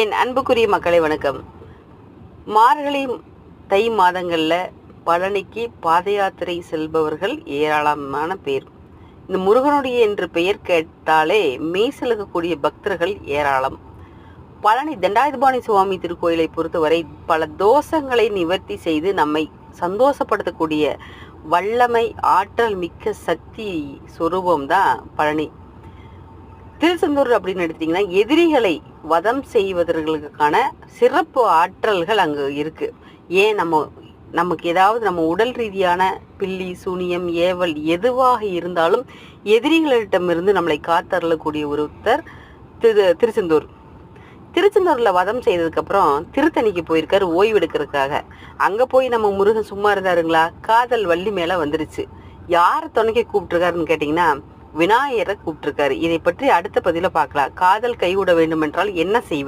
என் அன்புக்குரிய மக்களை வணக்கம். மார்கழி தை மாதங்களில் பழனிக்கு பாத யாத்திரை செல்பவர்கள் ஏராளமான பேர். இந்த முருகனுடைய என்று பெயர் கேட்டாலே மெய்சிலுக்கக்கூடிய பக்தர்கள் ஏராளம். பழனி தண்டாயுதபாணி சுவாமி திருக்கோயிலை பொறுத்தவரை பல தோஷங்களை நிவர்த்தி செய்து நம்மை சந்தோஷப்படுத்தக்கூடிய வல்லமை ஆற்றல் மிக்க சக்தி சொரூபம் தான் பழனி. திருச்செந்தூர் அப்படின்னு எடுத்தீங்கன்னா எதிரிகளை வதம் செய்வதற்கான சிறப்பு ஆற்றல்கள் அங்கு இருக்கு. ஏன் நம்ம நமக்கு ஏதாவது நம்ம உடல் ரீதியான பில்லி சூனியம் ஏவல் எதுவாக இருந்தாலும் எதிரிகளிடமிருந்து நம்மளை காத்தரலக்கூடிய ஒருத்தர் திரு திருச்செந்தூர். திருச்செந்தூரில் வதம் செய்ததுக்கப்புறம் திருத்தணிக்கு போயிருக்காரு ஓய்வு எடுக்கிறதுக்காக. போய் நம்ம முருகன் சும்மா இருந்தாருங்களா? காதல் வள்ளி மேலே வந்துருச்சு. யாரை துணைக்க கூப்பிட்டுருக்காருன்னு கேட்டிங்கன்னா விநாயகரை கூப்பிட்டுருக்காரு. இதை பற்றி அடுத்த பதில பார்க்கலாம். காதல் கைவிட வேண்டும் என்றால் என்ன செய்வது?